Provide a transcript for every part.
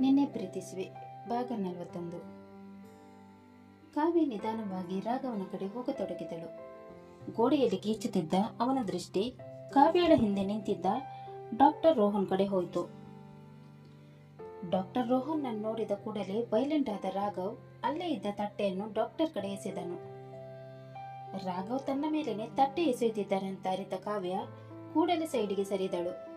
ನಿನ್ನೆ ಪ್ರೀತಿಸುವೆ. ಭಾಗ ನಲವತ್ತೊಂದು. ಕಾವ್ಯ ನಿಧಾನವಾಗಿ ರಾಘವನ ಕಡೆ ಹೋಗತೊಡಗಿದಳು. ಗೋಡೆಯಲ್ಲಿ ಗೀಚುತ್ತಿದ್ದ ಅವನ ದೃಷ್ಟಿ ಕಾವ್ಯಳ ಹಿಂದೆ ನಿಂತಿದ್ದ ಡಾಕ್ಟರ್ ರೋಹನ್ ಕಡೆ ಹೋಯಿತು. ಡಾಕ್ಟರ್ ರೋಹನ್ ನೋಡಿದ ಕೂಡಲೇ ವೈಲೆಂಟ್ ಆದ ರಾಘವ್ ಅಲ್ಲೇ ಇದ್ದ ತಟ್ಟೆಯನ್ನು ಡಾಕ್ಟರ್ ಕಡೆ ಎಸೆದನು. ರಾಘವ್ ತನ್ನ ಮೇಲೇನೆ ತಟ್ಟೆ ಎಸೆಯುತ್ತಿದ್ದಾರೆ ಅಂತ ಅರಿತ ಕಾವ್ಯ ಕೂಡಲೇ ಸೈಡಿಗೆ ಸರಿದಳು.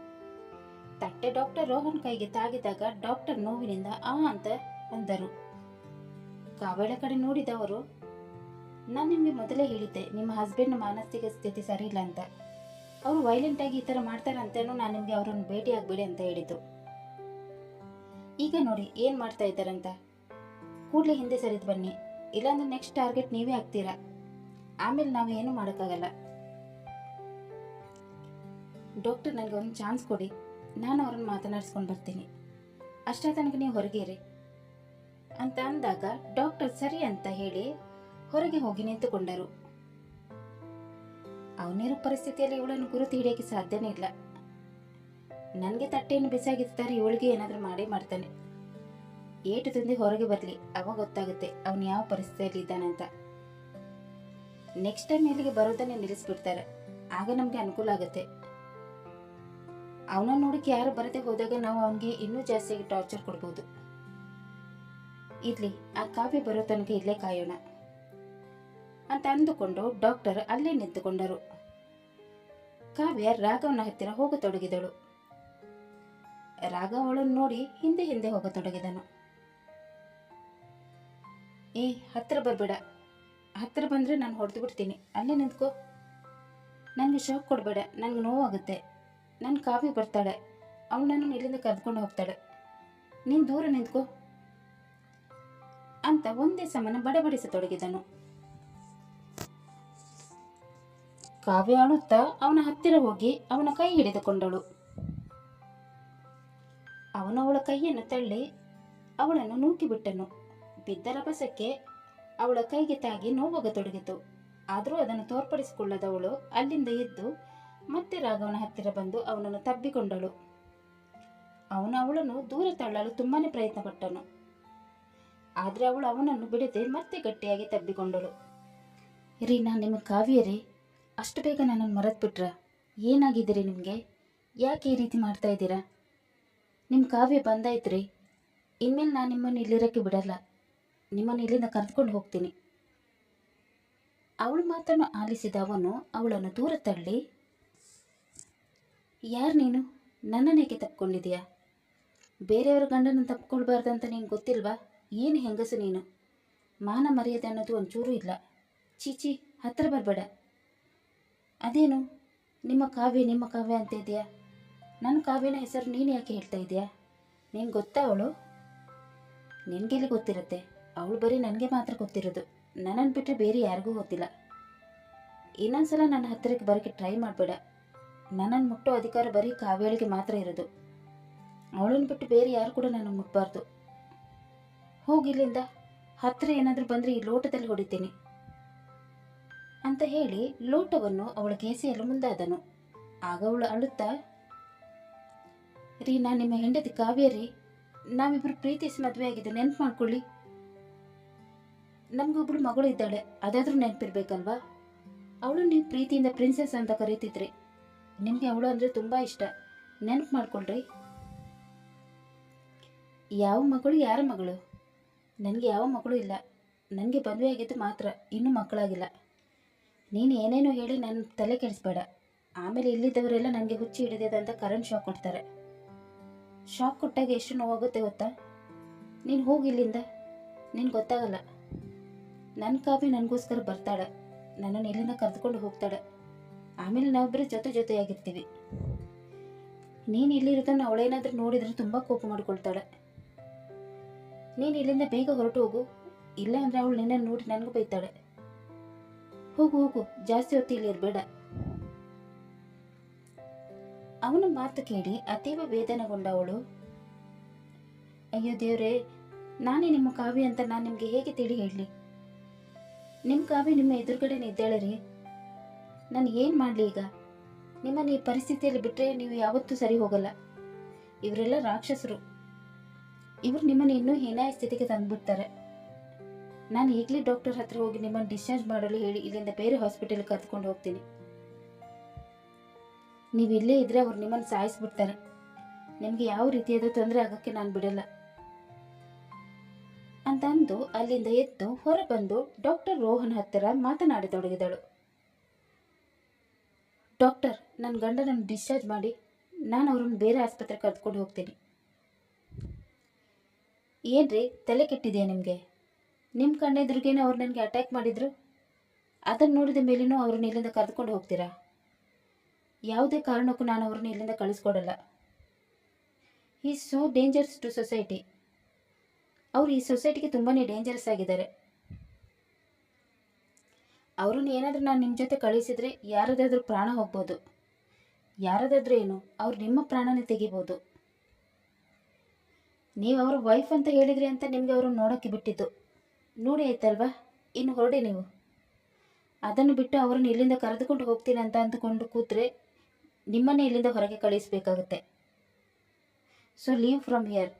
ತಟ್ಟೆ ಡಾಕ್ಟರ್ ರೋಹನ್ ಕೈಗೆ ತಾಗಿದಾಗ ಡಾಕ್ಟರ್ ನೋವಿನಿಂದ ಆ ಅಂತ ಅಂದರು. ಕಾವ್ಯಳ ಕಡೆ ನೋಡಿದವರು, ನಾನು ನಿಮಗೆ ಮೊದಲೇ ಹೇಳಿದ್ದೆ, ನಿಮ್ಮ ಹಸ್ಬೆಂಡ್ನ ಮಾನಸಿಕ ಸ್ಥಿತಿ ಸರಿ ಇಲ್ಲ ಅಂತ. ಅವರು ವೈಲೆಂಟ್ ಆಗಿ ಈ ಥರ ಮಾಡ್ತಾರಂತೇನು ನಾನು ನಿಮಗೆ ಅವರನ್ನು ಭೇಟಿ ಆಗಬೇಡಿ ಅಂತ ಹೇಳಿದ್ದು ಈಗ ನೋಡಿ, ಏನು ಮಾಡ್ತಾ ಇದ್ದಾರಂತ? ಕೂಡಲೇ ಹಿಂದೆ ಸರಿದು ಬನ್ನಿ. ಇಲ್ಲಾಂದ್ರೆ ನೆಕ್ಸ್ಟ್ ಟಾರ್ಗೆಟ್ ನೀವೇ ಆಗ್ತೀರಾ? ಆಮೇಲೆ ನಾವು ಏನು ಮಾಡೋಕ್ಕಾಗಲ್ಲ. ಡಾಕ್ಟರ್ ನನಗೆ ಒಂದು ಚಾನ್ಸ್ ಕೊಡಿ. ನಾನು ಅವ್ರನ್ನ ಮಾತನಾಡಿಸ್ಕೊಂಡು ಬರ್ತೀನಿ. ಅಷ್ಟೇ ತನಕ ನೀವು ಹೊರಗೆ ಇರಿ. ಅಂತ ಅಂದಾಗ ಡಾಕ್ಟರ್ ಸರಿ ಅಂತ ಹೇಳಿ ಹೊರಗೆ ಹೋಗಿ ನಿಂತುಕೊಂಡರು. ಅವನಿರೋ ಪರಿಸ್ಥಿತಿಯಲ್ಲಿ ಇವಳನ್ನು ಗುರುತು ಹಿಡಿಯೋಕ್ಕೆ ಸಾಧ್ಯನೇ ಇಲ್ಲ. ನನಗೆ ತಟ್ಟೆಯನ್ನು ಬಿಸಾಗಿರ್ತಾರೆ ಇವಳಿಗೆ ಏನಾದರೂ ಮಾಡೇ ಮಾಡ್ತಾನೆ. ಏಟು ತಂದು ಹೊರಗೆ ಬರಲಿ, ಅವಾಗ ಗೊತ್ತಾಗುತ್ತೆ ಅವನು ಯಾವ ಪರಿಸ್ಥಿತಿಯಲ್ಲಿ ಇದ್ದಾನೆ ಅಂತ. ನೆಕ್ಸ್ಟ್ ಟೈಮ್ ಇಲ್ಲಿಗೆ ಬರೋದನ್ನೇ ನಿಲ್ಲಿಸ್ಬಿಡ್ತಾರೆ. ಆಗ ನಮಗೆ ಅನುಕೂಲ ಆಗುತ್ತೆ. ಅವನ ನೋಡಕ್ಕೆ ಯಾರು ಬರದೆ ಹೋದಾಗ ನಾವು ಅವನಿಗೆ ಇನ್ನೂ ಜಾಸ್ತಿಯಾಗಿ ಟಾರ್ಚರ್ ಕೊಡ್ಬೋದು. ಇರ್ಲಿ, ಆ ಕಾವ್ಯ ಬರೋ ತನಕ ಇಲ್ಲೇ ಕಾಯೋಣ. ಅಂತ ಅಂದುಕೊಂಡು ಡಾಕ್ಟರ್ ಅಲ್ಲೇ ನಿಂತುಕೊಂಡರು. ಕಾವ್ಯ ರಾಘವನ ಹತ್ತಿರ ಹೋಗತೊಡಗಿದಳು. ರಾಘವ್ ಅವಳನ್ನು ನೋಡಿ ಹಿಂದೆ ಹಿಂದೆ ಹೋಗತೊಡಗಿದನು. ಏ ಹತ್ತಿರ ಬರಬೇಡ. ಹತ್ತಿರ ಬಂದರೆ ನಾನು ಹೊಡೆದು ಬಿಡ್ತೀನಿ. ಅಲ್ಲೇ ನಿಂತ್ಕೋ. ನನಗೆ ಶಾಕ್ ಕೊಡಬೇಡ. ನನಗೆ ನೋವಾಗುತ್ತೆ. ನನ್ನ ಕಾವ್ಯ ಬರ್ತಾಳೆ. ಅವಳು ನನ್ನ ಇಲ್ಲಿಂದ ಕರೆದುಕೊಂಡು ಹೋಗ್ತಾಳೆ. ನೀನು ದೂರ ನಿಂತ್ಕೋ. ಅಂತ ಒಂದೇ ಸಮನ ಬಡಬಡಿಸತೊಡಗಿದನು. ಕಾವ್ಯ ಅಳುತ್ತಾ ಅವನ ಹತ್ತಿರ ಹೋಗಿ ಅವನ ಕೈ ಹಿಡಿದುಕೊಂಡಳು. ಅವನು ಅವಳ ಕೈಯನ್ನು ತಳ್ಳಿ ಅವಳನ್ನು ನೂಕಿಬಿಟ್ಟನು ಬಿದ್ದ ರಭಸಕ್ಕೆ ಅವಳ ಕೈಗೆ ತಾಗಿ ನೋವಾಗತೊಡಗಿತು. ಆದರೂ ಅದನ್ನು ತೋರ್ಪಡಿಸಿಕೊಳ್ಳದವಳು ಅಲ್ಲಿಂದ ಎದ್ದು ಮತ್ತೆ ರಾಘವನ ಹತ್ತಿರ ಬಂದು ಅವನನ್ನು ತಬ್ಬಿಕೊಂಡಳು. ಅವನು ಅವಳನ್ನು ದೂರ ತಳ್ಳಲು ತುಂಬಾನೇ ಪ್ರಯತ್ನಪಟ್ಟನು. ಆದರೆ ಅವಳು ಅವನನ್ನು ಬಿಡದೆ ಮತ್ತೆ ಗಟ್ಟಿಯಾಗಿ ತಬ್ಬಿಕೊಂಡಳು. ರೀ ನಾನು ನಿಮ್ಮ ಕಾವ್ಯ ರೀ ಅಷ್ಟು ಬೇಗ ನನ್ನನ್ನು ಮರೆತ್ಬಿಟ್ರ? ಏನಾಗಿದ್ದೀರಿ ನಿಮಗೆ? ಯಾಕೆ ಈ ರೀತಿ ಮಾಡ್ತಾ ಇದ್ದೀರಾ? ನಿಮ್ಮ ಕಾವ್ಯ ಬಂದಾಯ್ತ್ರಿ. ಇನ್ಮೇಲೆ ನಾನು ನಿಮ್ಮನ್ನು ಇಲ್ಲಿರೋಕ್ಕೆ ಬಿಡಲ್ಲ. ನಿಮ್ಮನ್ನು ಇಲ್ಲಿಂದ ಕರೆದುಕೊಂಡು ಹೋಗ್ತೀನಿ. ಅವಳು ಮಾತನ್ನು ಆಲಿಸಿದ ಅವನು ಅವಳನ್ನು ದೂರ ತಳ್ಳಿ ಯಾರು ನೀನು? ನನ್ನನ್ನೇಕೆ ತಪ್ಕೊಂಡಿದೀಯಾ? ಬೇರೆಯವ್ರ ಗಂಡನ ತಪ್ಕೊಳ್ಬಾರ್ದಂತ ನೀನು ಗೊತ್ತಿಲ್ವಾ? ಏನು ಹೆಂಗಸು ನೀನು? ಮಾನ ಮರ್ಯಾದೆ ಅನ್ನೋದು ಒಂಚೂರು ಇಲ್ಲ. ಚೀಚಿ ಹತ್ತಿರ ಬರಬೇಡ. ಅದೇನು? ನಿಮ್ಮ ಕಾವ್ಯ ನಿಮ್ಮ ಕಾವ್ಯ ಅಂತ ಇದೆಯಾ? ನನ್ನ ಕಾವ್ಯನ ಹೆಸರು ನೀನು ಯಾಕೆ ಹೇಳ್ತಾ ಇದೆಯಾ? ನೀನು ಗೊತ್ತಾ ಅವಳು? ನಿನಗೆಲ್ಲಿ ಗೊತ್ತಿರುತ್ತೆ? ಅವಳು ಬರೀ ನನಗೆ ಮಾತ್ರ ಗೊತ್ತಿರೋದು. ನನ್ನನ್ನು ಬಿಟ್ಟರೆ ಬೇರೆ ಯಾರಿಗೂ ಗೊತ್ತಿಲ್ಲ. ಇನ್ನೊಂದ್ಸಲ ನನ್ನ ಹತ್ತಿರಕ್ಕೆ ಬರೋಕ್ಕೆ ಟ್ರೈ ಮಾಡಬೇಡ. ನನ್ನನ್ನು ಮುಟ್ಟೋ ಅಧಿಕಾರ ಬರೀ ಕಾವ್ಯಾಳಿಗೆ ಮಾತ್ರ ಇರೋದು. ಅವಳನ್ನು ಬಿಟ್ಟು ಬೇರೆ ಯಾರು ಕೂಡ ನನ್ನ ಮುಟ್ಟಬಾರ್ದು ಹೋಗಿಲ್ಲಿಂದ ಹತ್ತಿರ ಏನಾದರೂ ಬಂದರೆ ಈ ಲೋಟದಲ್ಲಿ ಹೊಡಿತೀನಿ. ಅಂತ ಹೇಳಿ ಲೋಟವನ್ನು ಅವಳ ಕೇಸೆಯಲು ಮುಂದಾದನು. ಆಗ ಅವಳು ಅಳುತ್ತಾ, ರೀ, ನಾನು ನಿಮ್ಮ ಹೆಂಡತಿ ಕಾವ್ಯ ರೀ. ನಾವಿಬ್ಬರು ಪ್ರೀತಿಸಿ ಮದುವೆ ಆಗಿದೆ ನೆನ್ಪು ಮಾಡ್ಕೊಳ್ಳಿ. ನಮಗೊಬ್ಬಳು ಮಗಳು ಇದ್ದಾಳೆ. ಅದಾದರೂ ನೆನಪಿರ್ಬೇಕಲ್ವಾ? ಅವಳು ನೀವು ಪ್ರೀತಿಯಿಂದ ಪ್ರಿನ್ಸೆಸ್ ಅಂತ ಕರೀತಿದ್ರಿ. ನಿಮಗೆ ಅವಳು ಅಂದರೆ ತುಂಬ ಇಷ್ಟ. ನೆನಪು ಮಾಡ್ಕೊಳ್ರಿ. ಯಾವ ಮಗಳು ಯಾರ ಮಗಳು? ನನಗೆ ಯಾವ ಮಗಳು ಇಲ್ಲ. ನನಗೆ ಮದುವೆ ಆಗಿದ್ದು ಮಾತ್ರ, ಇನ್ನೂ ಮಕ್ಕಳಾಗಿಲ್ಲ. ನೀನು ಏನೇನೋ ಹೇಳಿ ನನ್ನ ತಲೆ ಕೆಡಿಸ್ಬೇಡ. ಆಮೇಲೆ ಇಲ್ಲಿದ್ದವರೆಲ್ಲ ನನಗೆ ಹುಚ್ಚಿ ಹಿಡಿದಿದೆ ಅಂತ ಕರೆಂಟ್ ಶಾಕ್ ಕೊಡ್ತಾರೆ. ಶಾಕ್ ಕೊಟ್ಟಾಗ ಎಷ್ಟು ನೋವಾಗುತ್ತೆ ಗೊತ್ತಾ? ನೀನು ಹೋಗಿ ಇಲ್ಲಿಂದ. ನಿನ್ಗೆ ಗೊತ್ತಾಗಲ್ಲ. ನನ್ನ ಕಾಪಿ ನನಗೋಸ್ಕರ ಬರ್ತಾಳೆ. ನನ್ನನ್ನು ಇಲ್ಲಿಂದ ಕರೆದುಕೊಂಡು ಹೋಗ್ತಾಳೆ. ಆಮೇಲೆ ನಾವಿಬ್ಬರು ಜೊತೆ ಜೊತೆಯಾಗಿರ್ತೀವಿ. ನೀನು ಇಲ್ಲಿರೋದನ್ನು ಅವಳೇನಾದರೂ ನೋಡಿದ್ರೆ ತುಂಬ ಕೋಪ ಮಾಡ್ಕೊಳ್ತಾಳೆ. ನೀನು ಇಲ್ಲಿಂದ ಬೇಗ ಹೊರಟು ಹೋಗು. ಇಲ್ಲ ಅಂದರೆ ಅವಳು ನಿನ್ನ ನೋಡಿ ನನಗೂ ಬೈತಾಳೆ. ಹೋಗು ಹೋಗು. ಜಾಸ್ತಿ ಹೊತ್ತು ಇಲ್ಲಿ ಇರಬೇಡ. ಅವನ ಮಾತು ಕೇಳಿ ಅತೀವ ವೇದನೆಗೊಂಡ ಅವಳು. ಅಯ್ಯೋ ದೇವ್ರೇ, ನಾನೇ ನಿಮ್ಮ ಕಾವ್ಯ ಅಂತ ನಾನು ನಿಮಗೆ ಹೇಗೆ ತಿಳಿ ಹೇಳಲಿ? ನಿಮ್ಮ ಕಾವ್ಯ ನಿಮ್ಮ ಎದುರುಗಡೆ ಇದ್ದಾಳೆ ರೀ. ನಾನು ಏನು ಮಾಡಲಿ ಈಗ? ನಿಮ್ಮನ್ನು ಈ ಪರಿಸ್ಥಿತಿಯಲ್ಲಿ ಬಿಟ್ಟರೆ ನೀವು ಯಾವತ್ತೂ ಸರಿ ಹೋಗಲ್ಲ. ಇವರೆಲ್ಲ ರಾಕ್ಷಸರು. ಇವರು ನಿಮ್ಮನ್ನು ಇನ್ನೂ ಹೀನಾಯ ಸ್ಥಿತಿಗೆ ತಂದುಬಿಡ್ತಾರೆ. ನಾನು ಈಗಲೇ ಡಾಕ್ಟರ್ ಹತ್ರ ಹೋಗಿ ನಿಮ್ಮನ್ನು ಡಿಸ್ಚಾರ್ಜ್ ಮಾಡಲು ಹೇಳಿ ಇಲ್ಲಿಂದ ಬೇರೆ ಹಾಸ್ಪಿಟಲ್ಗೆ ಕರ್ಕೊಂಡು ಹೋಗ್ತೀನಿ. ನೀವು ಇಲ್ಲೇ ಇದ್ದರೆ ಅವ್ರು ನಿಮ್ಮನ್ನು ಸಾಯಿಸ್ಬಿಡ್ತಾರೆ. ನಿಮಗೆ ಯಾವ ರೀತಿಯಾದ ತೊಂದರೆ ಆಗೋಕ್ಕೆ ನಾನು ಬಿಡಲ್ಲ. ಅಂತಂದು ಅಲ್ಲಿಂದ ಎದ್ದು ಹೊರಬಂದು ಡಾಕ್ಟರ್ ರೋಹನ್ ಹತ್ತಿರ ಮಾತನಾಡತೊಡಗಿದಳು ಡಾಕ್ಟರ್ ನನ್ನ ಗಂಡನನ್ನು ಡಿಸ್ಚಾರ್ಜ್ ಮಾಡಿ ನಾನು ಅವ್ರನ್ನ ಬೇರೆ ಆಸ್ಪತ್ರೆಗೆ ಕರ್ಕೊಂಡು ಹೋಗ್ತೀನಿ. ಏನ್ರಿ, ತಲೆ ಕೆಟ್ಟಿದೆಯಾ ನಿಮಗೆ? ನಿಮ್ಮ ಕಣ್ಣೆದುರಿಗೇನೆ ಅವ್ರು ನನಗೆ ಅಟ್ಯಾಕ್ ಮಾಡಿದ್ರು. ಅದನ್ನು ನೋಡಿದ ಮೇಲೇನೂ ಅವ್ರನ್ನ ಇಲ್ಲಿಂದ ಕರೆದುಕೊಂಡು ಹೋಗ್ತೀರಾ? ಯಾವುದೇ ಕಾರಣಕ್ಕೂ ನಾನು ಅವ್ರನ್ನ ಇಲ್ಲಿಂದ ಕಳಿಸ್ಕೊಡಲ್ಲ. ಈ ಸೋ ಡೇಂಜರ್ಸ್ ಟು ಸೊಸೈಟಿ ಅವರು ಈ ಸೊಸೈಟಿಗೆ ತುಂಬಾ ಡೇಂಜರಸ್ ಆಗಿದ್ದಾರೆ. ಅವ್ರನ್ನ ಏನಾದರೂ ನಾನು ನಿಮ್ಮ ಜೊತೆ ಕಳಿಸಿದರೆ ಯಾರದಾದ್ರೂ ಪ್ರಾಣ ಹೋಗ್ಬೋದು. ಯಾರದಾದ್ರೂ ಏನು, ಅವ್ರು ನಿಮ್ಮ ಪ್ರಾಣನೇ ತೆಗಿಬೋದು. ನೀವು ಅವ್ರ ವೈಫ್ ಅಂತ ಹೇಳಿದ್ರಿ ಅಂತ ನಿಮಗೆ ಅವರು ನೋಡೋಕ್ಕೆ ಬಿಟ್ಟಿದ್ದು. ನೋಡಿ ಆಯ್ತಲ್ವಾ? ಇನ್ನು ಹೊರಡಿ ನೀವು. ಅದನ್ನು ಬಿಟ್ಟು ಅವ್ರನ್ನ ಇಲ್ಲಿಂದ ಕರೆದುಕೊಂಡು ಹೋಗ್ತೀನಿ ಅಂತ ಅಂದುಕೊಂಡು ಕೂತ್ರೆ ನಿಮ್ಮನ್ನೇ ಇಲ್ಲಿಂದ ಹೊರಗೆ ಕಳಿಸಬೇಕಾಗುತ್ತೆ. ಸೊ ಲೀವ್ ಫ್ರಮ್ ಹಿಯರ್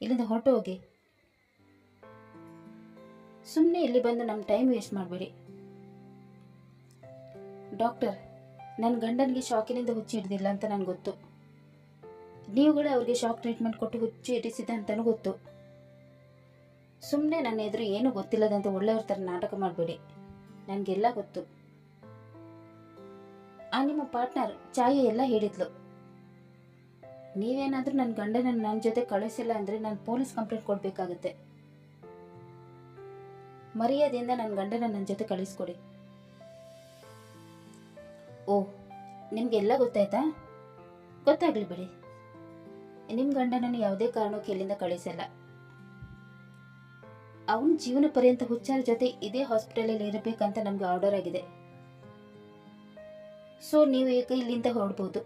ಇಲ್ಲಿಂದ ಹೊರಟು ಹೋಗಿ ಸುಮ್ಮನೆ ಇಲ್ಲಿ ಬಂದು ನಮ್ಮ ಟೈಮ್ ವೇಸ್ಟ್ ಮಾಡಬೇಡಿ. ಡಾಕ್ಟರ್ ನನ್ನ ಗಂಡನಿಗೆ ಶಾಕಿನಿಂದ ಹುಚ್ಚಿ ಹಿಡ್ದಿಲ್ಲ ಅಂತ ನನಗೆ ಗೊತ್ತು. ನೀವುಗಳೇ ಅವ್ರಿಗೆ ಶಾಕ್ ಟ್ರೀಟ್ಮೆಂಟ್ ಕೊಟ್ಟು ಹುಚ್ಚಿ ಹಿಡಿಸಿದೆ ಅಂತಲೂ ಗೊತ್ತು. ಸುಮ್ಮನೆ ನನ್ನ ಎದುರು ಏನೂ ಗೊತ್ತಿಲ್ಲದಂತೆ ಒಳ್ಳೆಯವ್ರ ಥರ ನಾಟಕ ಮಾಡಬೇಡಿ. ನನಗೆಲ್ಲ ಗೊತ್ತು. ಆ ನಿಮ್ಮ ಪಾರ್ಟ್ನರ್ ಚಾಯ ಎಲ್ಲ ಹೇಳಿದ್ಲು. ನೀವೇನಾದರೂ ನನ್ನ ಗಂಡನ ನನ್ನ ಜೊತೆ ಕಳಿಸಿಲ್ಲ ಅಂದರೆ ನಾನು ಪೊಲೀಸ್ ಕಂಪ್ಲೇಂಟ್ ಕೊಡಬೇಕಾಗುತ್ತೆ. ಮರ್ಯಾದೆಯಿಂದ ನನ್ನ ಗಂಡನ ನನ್ನ ಜೊತೆ ಕಳಿಸ್ಕೊಡಿ. ಓ, ನಿಮಗೆಲ್ಲ ಗೊತ್ತಾಯ್ತಾ? ಗೊತ್ತಾಗ್ಲಿ ಬಿಡಿ. ನಿಮ್ಮ ಗಂಡನನ್ನು ಯಾವುದೇ ಕಾರಣಕ್ಕೆ ಇಲ್ಲಿಂದ ಕಳಿಸಲ್ಲ. ಅವನ ಜೀವನ ಪರ್ಯಂತ ಹುಚ್ಚಾರ ಜೊತೆ ಇದೇ ಹಾಸ್ಪಿಟಲಲ್ಲಿ ಇರಬೇಕಂತ ನಮಗೆ ಆರ್ಡರ್ ಆಗಿದೆ. ಸೊ, ನೀವು ಈಗ ಇಲ್ಲಿಂದ ಹೊರಡ್ಬೋದು.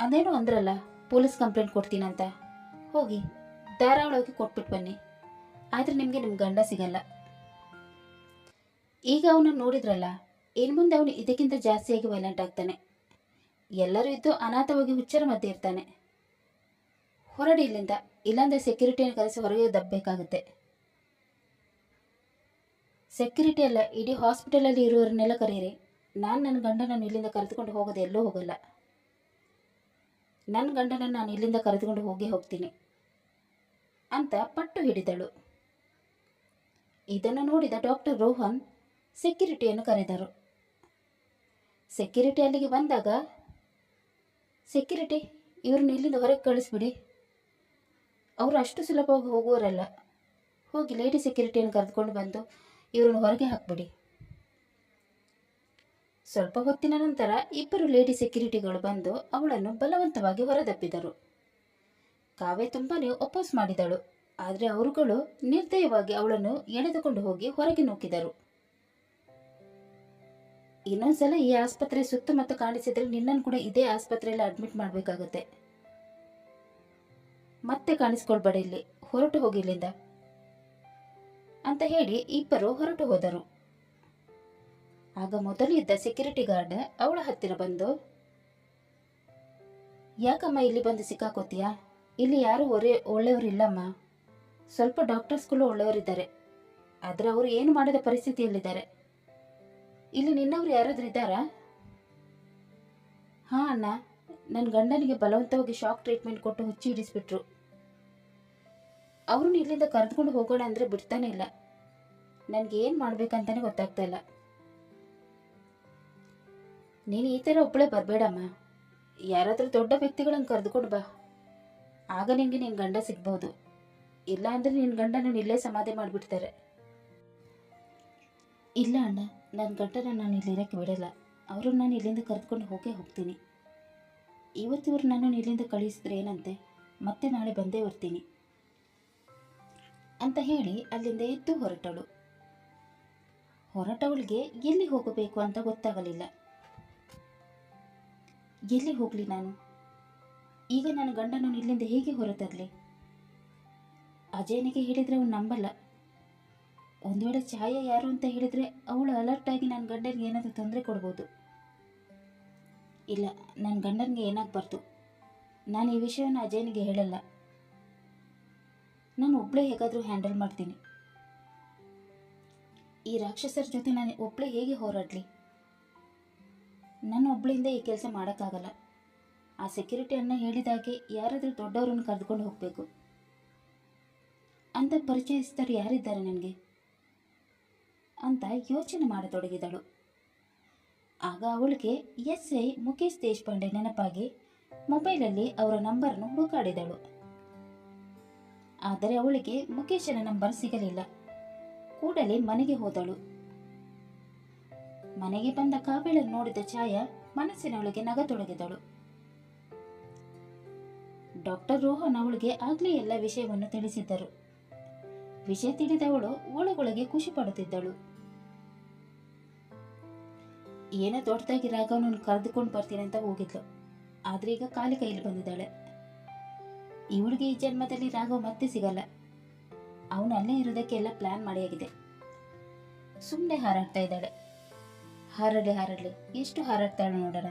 ಅದೇನೋ ಅಂದ್ರಲ್ಲ, ಪೊಲೀಸ್ ಕಂಪ್ಲೇಂಟ್ ಕೊಡ್ತೀನಂತ. ಹೋಗಿ, ಧಾರಾಳವಾಗಿ ಕೊಟ್ಬಿಟ್ಟು ಬನ್ನಿ. ಆದರೆ ನಿಮಗೆ ನಿಮ್ಮ ಗಂಡ ಸಿಗಲ್ಲ. ಈಗ ಅವನ ನೋಡಿದ್ರಲ್ಲ ಇನ್ನು ಮುಂದೆ ಅವನು ಇದಕ್ಕಿಂತ ಜಾಸ್ತಿಯಾಗಿ ವೈಲೆಂಟ್ ಆಗ್ತಾನೆ. ಎಲ್ಲರೂ ಇದ್ದು ಅನಾಥವಾಗಿ ಹುಚ್ಚರ ಮಧ್ಯೆ ಇರ್ತಾನೆ. ಹೊರಡಿ ಇಲ್ಲಿಂದ. ಇಲ್ಲಾಂದ್ರೆ ಸೆಕ್ಯೂರಿಟಿಯನ್ನು ಕರೆಸಿ ಹೊರಗೆ ದಬ್ಬಬೇಕಾಗುತ್ತೆ ಸೆಕ್ಯೂರಿಟಿ ಅಲ್ಲ, ಇಡೀ ಹಾಸ್ಪಿಟಲಲ್ಲಿ ಇರುವವರನ್ನೆಲ್ಲ ಕರೀರಿ. ನಾನು ನನ್ನ ಗಂಡನನ್ನು ಇಲ್ಲಿಂದ ಕರೆದುಕೊಂಡು ಹೋಗೋದು ಎಲ್ಲೂ ಹೋಗಲ್ಲ. ನನ್ನ ಗಂಡನನ್ನು ನಾನು ಇಲ್ಲಿಂದ ಕರೆದುಕೊಂಡು ಹೋಗೇ ಹೋಗ್ತೀನಿ ಅಂತ ಪಟ್ಟು ಹಿಡಿದಳು. ಇದನ್ನು ನೋಡಿದ ಡಾಕ್ಟರ್ ರೋಹನ್ ಸೆಕ್ಯೂರಿಟಿಯನ್ನು ಕರೆದರು. ಸೆಕ್ಯೂರಿಟಿ ಅಲ್ಲಿಗೆ ಬಂದಾಗ ಸೆಕ್ಯೂರಿಟಿ ಇವ್ರನ್ನ ಇಲ್ಲಿಂದ ಹೊರಗೆ ಕಳಿಸ್ಬಿಡಿ. ಅವರು ಅಷ್ಟು ಸುಲಭವಾಗಿ ಹೋಗುವವರಲ್ಲ ಹೋಗಿ ಲೇಡಿ ಸೆಕ್ಯೂರಿಟಿಯನ್ನು ಕರೆದುಕೊಂಡು ಬಂದು ಇವ್ರನ್ನ ಹೊರಗೆ ಹಾಕ್ಬಿಡಿ. ಸ್ವಲ್ಪ ಹೊತ್ತಿನ ನಂತರ ಇಬ್ಬರು ಲೇಡಿ ಸೆಕ್ಯೂರಿಟಿಗಳು ಬಂದು ಅವಳನ್ನು ಬಲವಂತವಾಗಿ ಹೊರದಬ್ಬಿದರು ಕಾವೇ ತುಂಬಾನೇ ಒಪ್ಪಸ್ ಮಾಡಿದಳು. ಆದರೆ ಅವರುಗಳು ನಿರ್ದಯವಾಗಿ ಅವಳನ್ನು ಎಳೆದುಕೊಂಡು ಹೋಗಿ ಹೊರಗೆ ನೂಕಿದರು. ಇನ್ನೊಂದ್ಸಲ ಈ ಆಸ್ಪತ್ರೆ ಸುತ್ತಮುತ್ತ ಕಾಣಿಸಿದ್ರೆ ನಿನ್ನನ್ನು ಕೂಡ ಇದೇ ಆಸ್ಪತ್ರೆಯಲ್ಲಿ ಅಡ್ಮಿಟ್ ಮಾಡಬೇಕಾಗುತ್ತೆ. ಮತ್ತೆ ಕಾಣಿಸ್ಕೊಳ್ಬೇಡ ಇಲ್ಲಿ. ಹೊರಟು ಹೋಗಿ ಇಲ್ಲಿಂದ. ಅಂತ ಹೇಳಿ ಇಬ್ಬರು ಹೊರಟು ಹೋದರು. ಆಗ ಮೊದಲು ಇದ್ದ ಸೆಕ್ಯೂರಿಟಿ ಗಾರ್ಡ್ ಅವಳ ಹತ್ತಿರ ಬಂದು, ಯಾಕಮ್ಮ ಇಲ್ಲಿ ಬಂದು ಸಿಕ್ಕಾಕೋತೀಯಾ? ಇಲ್ಲಿ ಯಾರು ಒರೆ ಒಳ್ಳೆಯವರಿಲ್ಲಮ್ಮ ಸ್ವಲ್ಪ ಡಾಕ್ಟರ್ಸ್ಗಳು ಒಳ್ಳೆಯವರಿದ್ದಾರೆ ಆದರೆ ಅವರು ಏನು ಮಾಡಿದ ಪರಿಸ್ಥಿತಿಯಲ್ಲಿದ್ದಾರೆ? ಇಲ್ಲಿ ನಿನ್ನವ್ರು ಯಾರಾದರೂ ಇದ್ದಾರಾ? ಹಾಂ ಅಣ್ಣ ನನ್ನ ಗಂಡನಿಗೆ ಬಲವಂತವಾಗಿ ಶಾಕ್ ಟ್ರೀಟ್ಮೆಂಟ್ ಕೊಟ್ಟು ಹುಚ್ಚಿ ಹಿಡಿಸ್ಬಿಟ್ರು. ಅವ್ರನ್ನ ಇಲ್ಲಿಂದ ಕರೆದುಕೊಂಡು ಹೋಗೋಣ ಅಂದರೆ ಬಿಡ್ತಾನೆ ಇಲ್ಲ. ನನಗೆ ಏನು ಮಾಡ್ಬೇಕಂತಾನೆ ಗೊತ್ತಾಗ್ತಾ ಇಲ್ಲ. ನೀನು ಈ ಥರ ಒಬ್ಬಳೇ ಬರಬೇಡಮ್ಮ. ಯಾರಾದರೂ ದೊಡ್ಡ ವ್ಯಕ್ತಿಗಳನ್ನು ಕರೆದುಕೊಂಡು ಬಾ. ಆಗ ನಿನಗೆ ನಿನ್ನ ಗಂಡ ಸಿಗ್ಬೋದು. ಇಲ್ಲ ಅಂದರೆ ನಿನ್ನ ಗಂಡನ ಇಲ್ಲೇ ಸಮಾಧಿ ಮಾಡಿಬಿಡ್ತಾರೆ. ಇಲ್ಲ ಅಣ್ಣ. ನನ್ನ ಗಂಡನ ನಾನು ಇಲ್ಲಿ ಇರೋಕ್ಕೆ ಬಿಡಲ್ಲ. ಅವರು ನಾನು ಇಲ್ಲಿಂದ ಕರೆದುಕೊಂಡು ಹೋಗೇ ಹೋಗ್ತೀನಿ. ಇವತ್ತಿವರು ನಾನು ಇಲ್ಲಿಂದ ಕಳಿಸಿದ್ರೆ ಏನಂತೆ? ಮತ್ತೆ ನಾಳೆ ಬಂದೇ ಬರ್ತೀನಿ ಅಂತ ಹೇಳಿ ಅಲ್ಲಿಂದ ಎದ್ದು ಹೊರಟಳು. ಹೊರಟವಳಿಗೆ ಎಲ್ಲಿ ಹೋಗಬೇಕು ಅಂತ ಗೊತ್ತಾಗಲಿಲ್ಲ. ಎಲ್ಲಿ ಹೋಗಲಿ ನಾನು? ಈಗ ನನ್ನ ಗಂಡನ ಇಲ್ಲಿಂದ ಹೇಗೆ ಹೊರತರಲಿ? ಅಜಯನಿಗೆ ಹೇಳಿದರೆ ಅವನು ನಂಬಲ್ಲ. ಒಂದು ವೇಳೆ ಛಾಯಾ ಯಾರು ಅಂತ ಹೇಳಿದರೆ ಅವಳು ಅಲರ್ಟ್ ಆಗಿ ನನ್ನ ಗಂಡನಿಗೆ ಏನಾದರೂ ತೊಂದರೆ ಕೊಡ್ಬೋದು. ಇಲ್ಲ ನನ್ನ ಗಂಡನಿಗೆ ಏನಾಗಬಾರ್ದು. ನಾನು ಈ ವಿಷಯವನ್ನು ಅಜಯನಿಗೆ ಹೇಳಲ್ಲ. ನಾನು ಒಬ್ಬಳೇ ಹೇಗಾದರೂ ಹ್ಯಾಂಡಲ್ ಮಾಡ್ತೀನಿ. ಈ ರಾಕ್ಷಸರ ಜೊತೆ ನಾನು ಒಬ್ಬಳೇ ಹೇಗೆ ಹೋರಾಡಲಿ? ನನ್ನ ಒಬ್ಬಳಿಂದ ಈ ಕೆಲಸ ಮಾಡೋಕ್ಕಾಗಲ್ಲ. ಆ ಸೆಕ್ಯೂರಿಟಿ ಅನ್ನ ಹೇಳಿದಾಗೆ ಯಾರಾದರೂ ದೊಡ್ಡವರನ್ನು ಕರೆದುಕೊಂಡು ಹೋಗಬೇಕು. ಅಂತ ಪರಿಚಯಿಸಿದರು ಯಾರಿದ್ದಾರೆ ನನಗೆ? ಅಂತ ಯೋಚನೆ ಮಾಡತೊಡಗಿದಳು. ಆಗ ಅವಳಿಗೆ ಎಸ್ ಐ ಮುಖೇಶ್ ದೇಶಪಾಂಡೆ ನೆನಪಾಗಿ ಮೊಬೈಲಲ್ಲಿ ಅವರ ನಂಬರನ್ನು ಹುಡುಕಾಡಿದಳು. ಆದರೆ ಅವಳಿಗೆ ಮುಖೇಶನ ನಂಬರ್ ಸಿಗಲಿಲ್ಲ. ಕೂಡಲೇ ಮನೆಗೆ ಹೋದಳು. ಮನೆಗೆ ಬಂದ ಕಾವೇಳನ್ನು ನೋಡಿದ ಛಾಯಾ ಮನಸ್ಸಿನೊಳಗೆ ನಗತೊಡಗಿದಳು. ಡಾಕ್ಟರ್ ರೋಹನ್ ಅವಳಿಗೆ ಆಗ್ಲೇ ಎಲ್ಲ ವಿಷಯವನ್ನು ತಿಳಿಸಿದ್ದರು. ವಿಷಯ ತಿಳಿದವಳು ಒಳಗೊಳಗೆ ಖುಷಿ ಪಡುತ್ತಿದ್ದಳು. ಏನೋ ದೊಡ್ಡದಾಗಿ ರಾಘವನನ್ನು ಕರೆದುಕೊಂಡು ಬರ್ತೀನಿ ಅಂತ ಹೋಗಿದ್ಲು. ಆದ್ರೆ ಈಗ ಕಾಲಿ ಕೈಲಿ ಬಂದಿದ್ದಾಳೆ. ಇವಳಿಗೆ ಈ ಜನ್ಮದಲ್ಲಿ ರಾಘವ್ ಮತ್ತೆ ಸಿಗಲ್ಲ. ಅವನು ಅಲ್ಲೇ ಇರೋದಕ್ಕೆಲ್ಲ ಪ್ಲಾನ್ ಮಾಡಿಯಾಗಿದೆ ಸುಮ್ಮನೆ ಹಾರಾಡ್ತಾ ಇದ್ದಾಳೆ. ಹಾರಡ್ಲಿ ಹಾರಲಿ ಎಷ್ಟು ಹಾರಾಡ್ತಾಳೆ ನೋಡೋಣ.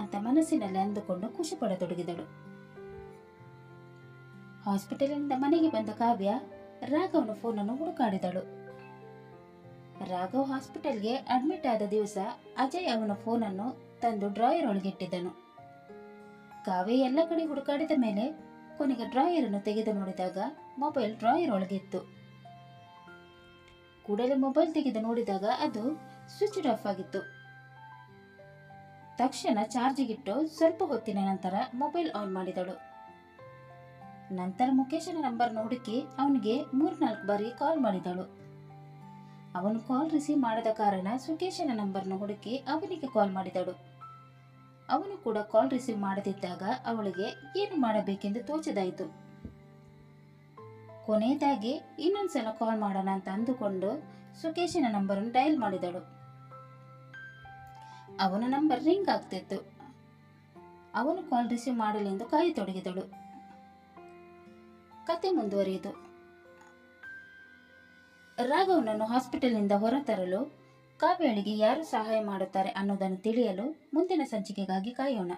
ಅಂತ ಮನಸ್ಸಿನಲ್ಲಿ ಅಂದುಕೊಂಡು ಖುಷಿ ಪಡತೊಡಗಿದಳು. ಹಾಸ್ಪಿಟಲಿನಿಂದ ಮನೆಗೆ ಬಂದ ಕಾವ್ಯ ರಾಘವನ ಫೋನನ್ನು ಹುಡುಕಾಡಿದಳು. ರಾಘವ್ ಹಾಸ್ಪಿಟಲ್ಗೆ ಅಡ್ಮಿಟ್ ಆದ ದಿವಸ ಅಜಯ್ ಅವನ ಫೋನನ್ನು ತಂದು ಡ್ರಾಯರ್ ಒಳಗಿಟ್ಟಿದ್ದನು. ಕಾವ್ಯ ಎಲ್ಲ ಕಡೆ ಹುಡುಕಾಡಿದ ಮೇಲೆ ಕೊನೆಗೆ ಡ್ರಾಯರ್ ಅನ್ನು ತೆಗೆದು ನೋಡಿದಾಗ ಮೊಬೈಲ್ ಡ್ರಾಯರ್ ಒಳಗಿತ್ತು. ಕೂಡಲೇ ಮೊಬೈಲ್ ತೆಗೆದು ನೋಡಿದಾಗ ಅದು ಸ್ವಿಚ್ ಆಫ್ ಆಗಿತ್ತು. ತಕ್ಷಣ ಚಾರ್ಜಿಗಿಟ್ಟು ಸ್ವಲ್ಪ ಹೊತ್ತಿನ ನಂತರ ಮೊಬೈಲ್ ಆನ್ ಮಾಡಿದಳು. ನಂತರ ಮುಖೇಶನ ನಂಬರ್ ಹುಡುಕಿ ಅವನಿಗೆ ಮೂರ್ನಾಲ್ಕು ಬಾರಿ ಕಾಲ್ ಮಾಡಿದಳು. ಅವನು ಕಾಲ್ ರಿಸೀವ್ ಮಾಡದ ಕಾರಣ ಸುಕೇಶನ ನಂಬರ್ನ ಹುಡುಕಿ ಅವನಿಗೆ ಕಾಲ್ ಮಾಡಿದಳು. ಅವನು ಕೂಡ ಕಾಲ್ ರಿಸೀವ್ ಮಾಡದಿದ್ದಾಗ ಅವಳಿಗೆ ಏನು ಮಾಡಬೇಕೆಂದು ತೋಚದಾಯಿತು. ಕೊನೆಯದಾಗಿ ಇನ್ನೊಂದ್ಸಲ ಕಾಲ್ ಮಾಡೋಣ ಅಂತ ಅಂದುಕೊಂಡು ಸುಕೇಶನ ನಂಬರನ್ನು ಡಯಲ್ ಮಾಡಿದಳು. ಅವನ ನಂಬರ್ ರಿಂಗ್ ಆಗ್ತಿತ್ತು. ಅವನು ಕಾಲ್ ರಿಸೀವ್ ಮಾಡಲೆಂದು ಕಾಯತೊಡಗಿದಳು. ಕತೆ ಮುಂದುವರಿಯಿತು. ರಾಘವನನ್ನು ಹಾಸ್ಪಿಟಲ್ನಿಂದ ಹೊರತರಲು ಕಾವ್ಯಳಿಗೆ ಯಾರು ಸಹಾಯ ಮಾಡುತ್ತಾರೆ ಅನ್ನೋದನ್ನು ತಿಳಿಯಲು ಮುಂದಿನ ಸಂಚಿಕೆಗಾಗಿ ಕಾಯೋಣ.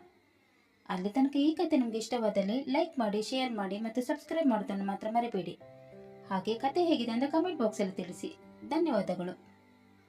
ಅಲ್ಲಿ ತನಕ ಈ ಕತೆ ನಿಮಗೆ ಇಷ್ಟವಾದಲ್ಲಿ ಲೈಕ್ ಮಾಡಿ, ಶೇರ್ ಮಾಡಿ ಮತ್ತು ಸಬ್ಸ್ಕ್ರೈಬ್ ಮಾಡೋದನ್ನು ಮಾತ್ರ ಮರಿಬೇಡಿ. ಹಾಗೆ ಕತೆ ಹೇಗಿದೆ ಅಂತ ಕಮೆಂಟ್ ಬಾಕ್ಸಲ್ಲಿ ತಿಳಿಸಿ. ಧನ್ಯವಾದಗಳು.